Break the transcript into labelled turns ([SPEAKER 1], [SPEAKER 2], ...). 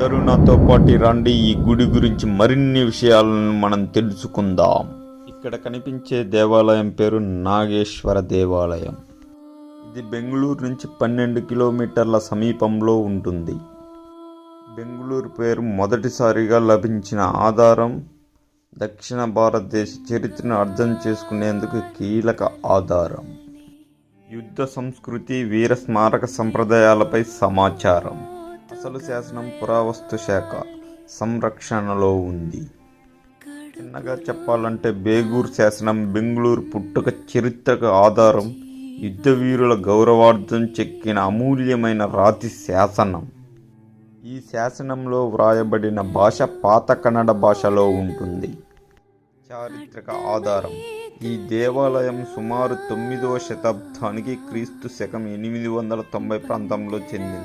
[SPEAKER 1] అందరూ నాతో పాటు రండి. ఈ గుడి గురించి మరిన్ని విషయాలను మనం తెలుసుకుందాం. ఇక్కడ కనిపించే దేవాలయం పేరు నాగేశ్వర దేవాలయం. ఇది బెంగళూరు నుంచి పన్నెండు కిలోమీటర్ల సమీపంలో ఉంటుంది. బెంగళూరు పేరు మొదటిసారిగా లభించిన ఆధారం దక్షిణ భారతదేశ చరిత్రను అర్థం చేసుకునేందుకు కీలక ఆధారం. యుద్ధ సంస్కృతి వీర స్మారక సంప్రదాయాలపై సమాచారం. అసలు శాసనం పురావస్తు శాఖ సంరక్షణలో ఉంది. చిన్నగా చెప్పాలంటే బేగూర్ శాసనం బెంగళూరు పుట్టుక చరిత్రకు ఆధారం యుద్ధ వీరుల గౌరవార్థం చెక్కిన అమూల్యమైన రాతి శాసనం. ఈ శాసనంలో వ్రాయబడిన భాష పాత కన్నడ భాషలో ఉంటుంది. చారిత్రక ఆధారం. ఈ దేవాలయం సుమారు తొమ్మిదవ శతాబ్దానికి క్రీస్తు శకం ఎనిమిది వందల తొంభై ప్రాంతంలో చెందింది.